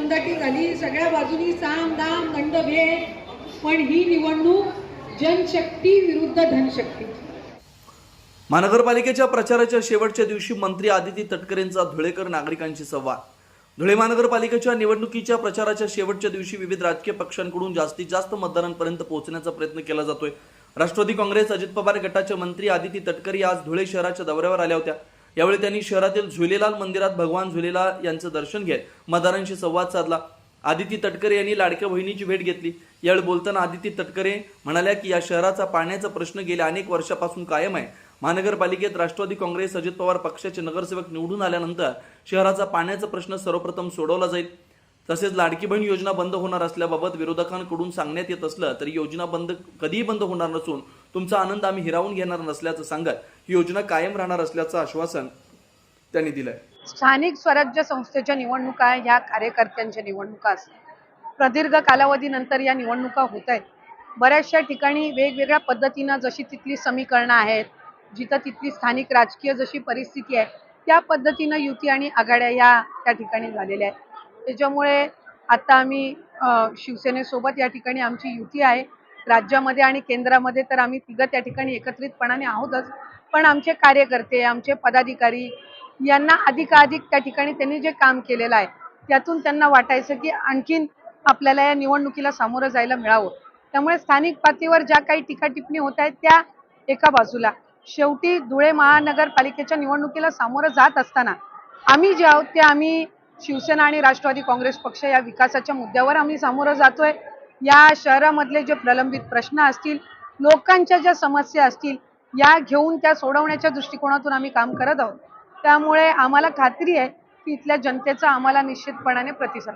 दमदाटी झाली सगळ्या बाजूनी साम दाम दंड दंडभेद पण ही निवडणूक जनशक्ती विरुद्ध धनशक्ती. महानगरपालिकेच्या प्रचाराच्या शेवटच्या दिवशी मंत्री आदिती तटकरेंचा धुळेकर नागरिकांशी संवाद. धुळे महानगरपालिकेच्या निवडणुकीच्या प्रचाराच्या शेवटच्या दिवशी विविध राजकीय पक्षांकडून जास्तीत जास्त मतदारांपर्यंत पोहोचण्याचा प्रयत्न केला जातोय. राष्ट्रवादी काँग्रेस अजित पवार गटाचे मंत्री आदिती तटकरे आज धुळे शहराच्या दौऱ्यावर आल्या होत्या. यावेळी त्यांनी शहरातील झुलेलाल मंदिरात भगवान झुलेलाल यांचं दर्शन घेत मतदारांशी संवाद साधला. आदिती तटकरे यांनी लाडक्या बहिणीची भेट घेतली. यावेळी बोलताना आदिती तटकरे म्हणाल्या की या शहराचा पाण्याचा प्रश्न गेल्या अनेक वर्षापासून कायम आहे. महानगरपालिकेत राष्ट्रवादी काँग्रेस अजित पवार पक्षाचे नगरसेवक निवडून आल्यानंतर शहराचा पाण्याचा प्रश्न सर्वप्रथम सोडवला जाईल. तसेच लाडकी बहीण योजना बंद होणार असल्याबाबत विरोधकांकडून सांगण्यात येत असलं तरी योजना बंद कधीही बंद होणार नसून तुमचा आनंद आम्ही हिरावून घेणार नसल्याचं सांगत ही योजना कायम राहणार असल्याचं आश्वासन त्यांनी दिलंय. स्थानिक स्वराज्य संस्थेच्या निवडणुका ह्या कार्यकर्त्यांच्या निवडणुका असतात. प्रदीर्घ कालावधीनंतर या निवडणुका होत आहेत. बऱ्याचशा ठिकाणी वेगवेगळ्या पद्धतीनं जशी तिथली समीकरणं आहेत जिथं तिथली स्थानिक राजकीय जशी परिस्थिती आहे त्या पद्धतीनं युती आणि आघाड्या या त्या ठिकाणी झालेल्या आहेत. त्याच्यामुळे आता आम्ही शिवसेनेसोबत या ठिकाणी आमची युती आहे. राज्यामध्ये आणि केंद्रामध्ये तर आम्ही तिघं त्या ठिकाणी एकत्रितपणाने आहोतच. पण आमचे कार्यकर्ते आमचे पदाधिकारी यांना अधिकाधिक त्या ठिकाणी त्यांनी जे काम केलेलं आहे त्यातून त्यांना वाटायचं की आणखीन आपल्याला या निवडणुकीला सामोरं जायला मिळावं. त्यामुळे स्थानिक पातळीवर ज्या काही टीका टिप्पणी होत आहेत त्या एका बाजूला. शेवटी धुळे महानगरपालिकेच्या निवडणुकीला सामोरं जात असताना आम्ही जे आहोत ते आम्ही शिवसेना आणि राष्ट्रवादी काँग्रेस पक्ष या विकासाच्या मुद्द्यावर आम्ही सामोरं जातोय. या शहरामधले जे प्रलंबित प्रश्न असतील लोकांच्या ज्या समस्या असतील या घेऊन त्या सोडवण्याच्या दृष्टिकोनातून आम्ही काम करत आहोत. त्यामुळे आम्हाला खात्री आहे की इथल्या जनतेचा आम्हाला निश्चितपणाने प्रतिसाद